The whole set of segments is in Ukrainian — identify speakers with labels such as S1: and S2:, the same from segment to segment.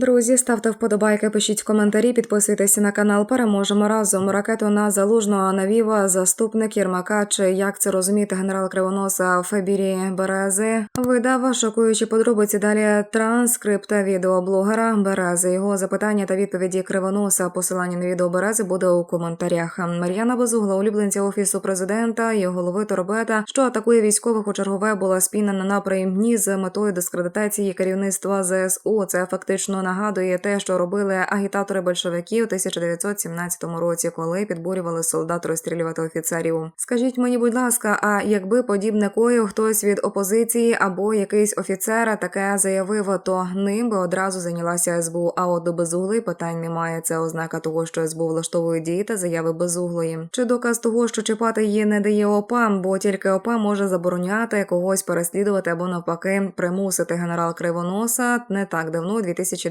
S1: Друзі, ставте вподобайки, пишіть коментарі, підписуйтесь на канал. Переможемо разом. Ракету на залужного навів заступник Єрмака. Чи як це розуміти генерал Кривоноса Фебірі Берези? Видав шокуючі подробиці. Далі транскрипт відеоблогера Берези. Його запитання та відповіді Кривоноса. Посилання на відео Берези буде у коментарях. Мар'яна Безугла, улюбленця офісу президента і голови Торбета, що атакує військових у чергове, була спійна на напрямі з метою дискредитації керівництва ЗСУ. Це фактично нагадує те, що робили агітатори большевиків у 1917 році, коли підбурювали солдат розстрілювати офіцерів. Скажіть мені, будь ласка, а якби подібне коїв хтось від опозиції або якийсь офіцер таке заявив, то ним би одразу зайнялася СБУ. А от до безуглої питань немає. Це ознака того, що СБУ влаштовує дії та заяви безуглої. Чи доказ того, що чіпати її не дає ОПА, бо тільки ОПА може забороняти когось переслідувати або навпаки примусити генерал Кривоноса не так давно, у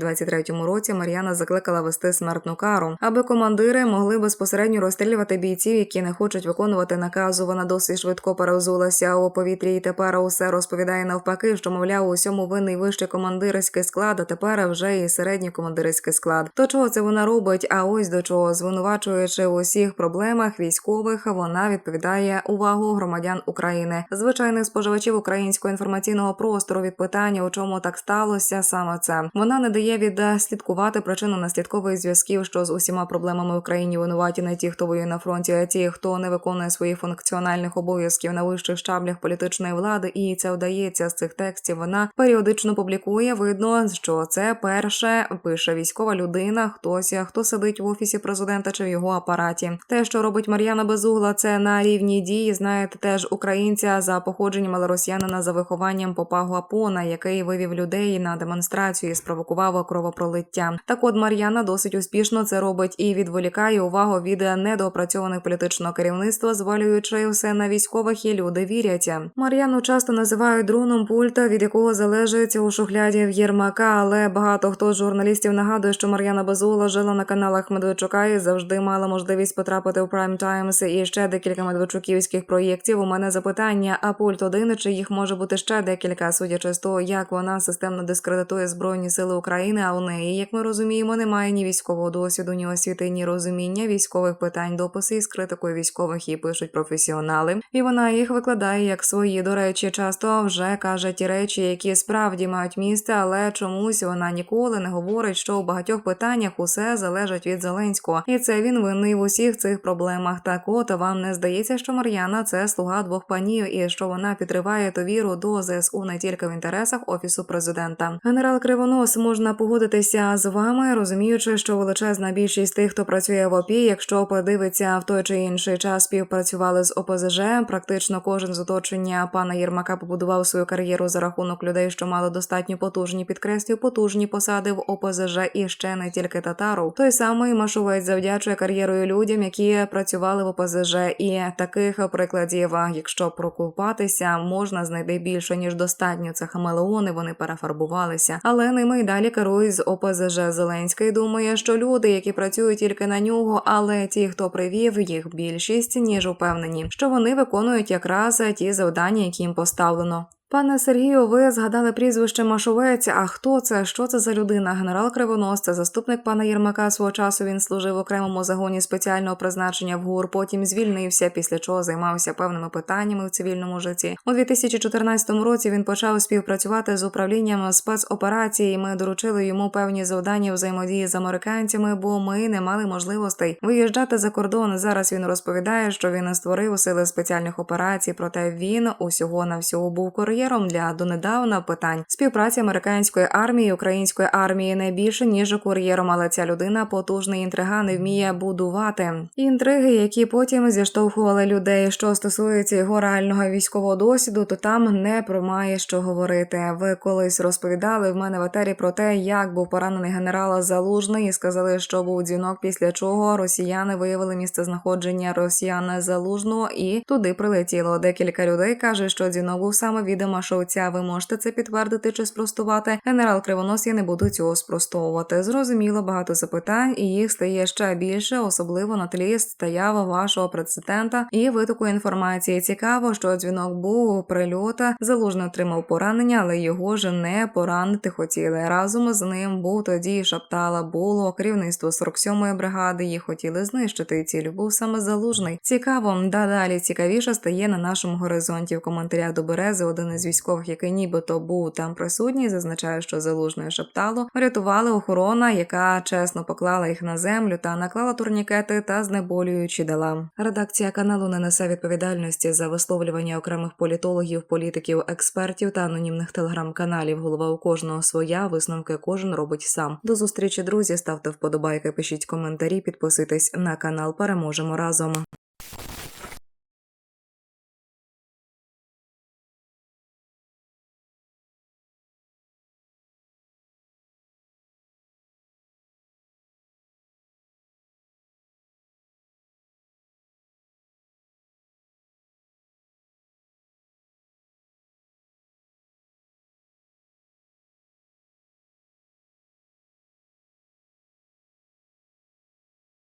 S1: 2023 році, Мар'яна закликала вести смертну кару, аби командири могли безпосередньо розстрілювати бійців, які не хочуть виконувати наказу. Вона досить швидко переозулася у повітрі, і тепер усе розповідає навпаки, що мовляв усьому винний вищий командирський склад, а тепер вже і середній командирський склад. То чого це вона робить? А ось до чого звинувачуючи у усіх проблемах військових, вона відповідає увагу громадян України, звичайних споживачів українського інформаційного простору від питання, у чому так сталося, саме це вона не дає відслідкувати причину наслідкових зв'язків, що з усіма проблемами в Україні винуваті не ті, хто воює на фронті, а ті, хто не виконує своїх функціональних обов'язків на вищих щаблях політичної влади, і це вдається з цих текстів. Вона періодично публікує. Видно, що це перше пише військова людина, хтось хто сидить в офісі президента чи в його апараті. Те, що робить Мар'яна Безугла, це на рівні дії. Знаєте, теж українця за походженням, але росіянина за вихованням попа Гуапона, який вивів людей на демонстрацію і спровокував кровопролиття. Так от Мар'яна досить успішно це робить і відволікає увагу від недоопрацьованих політичного керівництва, звалюючи все на військових, і люди вірять. Мар'яну часто називають дроном пульта, від якого залежить у шухляді в Єрмака. Але багато хто з журналістів нагадує, що Мар'яна Безула жила на каналах Медведчука і завжди мала можливість потрапити у Prime Times і ще декілька медведчуківських проєктів. У мене запитання: а пульт один чи їх може бути ще декілька, судячи з того, як вона системно дискредитує збройні сили України. А у неї, як ми розуміємо, немає ні військового досвіду, ні освіти, ні розуміння військових питань, дописи із критикою військових і пишуть професіонали. І вона їх викладає як свої. До речі, часто вже каже ті речі, які справді мають місце, але чомусь вона ніколи не говорить, що у багатьох питаннях усе залежить від Зеленського, і це він винний в усіх цих проблемах. Так от вам не здається, що Мар'яна це слуга двох панів, і що вона підриває довіру до ЗСУ не тільки в інтересах офісу президента. Генерал Кривонос можна погодитися з вами, розуміючи, що величезна більшість тих, хто працює в ОПІ, якщо подивиться в той чи інший час співпрацювали з ОПЗЖ. Практично кожен з оточення пана Єрмака побудував свою кар'єру за рахунок людей, що мали достатньо потужні підкреслю, потужні посади в ОПЗЖ і ще не тільки татару. Той самий Машовець завдячує кар'єрою людям, які працювали в ОПЗЖ, і таких прикладів, якщо прокупатися, можна знайти більше ніж достатньо. Це хамелеони, вони перефарбувалися, але ними й далі керують з ОПЗЖ. Зеленський думає, що люди, які працюють тільки на нього, але ті, хто привів їх більшість, ніж упевнені, що вони виконують якраз ті завдання, які їм поставлено. Пане Сергію, ви згадали прізвище Машовець. А хто це? Що це за людина? Генерал Кривонос, це заступник пана Єрмака. Свого часу він служив в окремому загоні спеціального призначення в ГУР. Потім звільнився, після чого займався певними питаннями в цивільному житті. У 2014 році він почав співпрацювати з управлінням спецоперацій. Ми доручили йому певні завдання взаємодії з американцями, бо ми не мали можливостей виїжджати за кордон. Зараз він розповідає, що він створив сили спеціальних операцій, проте він усього на всього був кур'єром для донедавна питань співпраці американської армії і української армії не більше ніж кур'єром, але ця людина потужний інтриган і вміє будувати інтриги, які потім зіштовхували людей. Що стосується його реального військового досвіду, то там не промає що говорити. Ви колись розповідали в мене в етері про те, як був поранений генерал Залужний, і сказали, що був дзвінок, після чого росіяни виявили місце знаходження росіян залужного і туди прилетіло. Декілька людей каже, що дзвінок був саме від Машовця. Ви можете це підтвердити чи спростувати? Генерал Кривонос я не буду цього спростовувати. Зрозуміло, багато запитань, і їх стає ще більше, особливо на тлі стаява вашого президента і витоку інформації. Цікаво, що дзвінок був прильота. Залужний отримав поранення, але його ж не поранити хотіли. Разом з ним був тоді Шаптала було керівництво 47-ї бригади. Їх хотіли знищити. Ціль був саме залужний. Цікаво, да далі цікавіше стає на нашому горизонті. В коментарях до берези один із військових, який нібито був там присутній, зазначає, що залужної шептало врятували охорона, яка чесно поклала їх на землю та наклала турнікети та знеболюючі дала. Редакція каналу не несе відповідальності за висловлювання окремих політологів, політиків, експертів та анонімних телеграм-каналів. Голова у кожного своя висновки кожен робить сам. До зустрічі, друзі. Ставте вподобайки, пишіть коментарі, підписуйтесь на канал. Переможемо разом.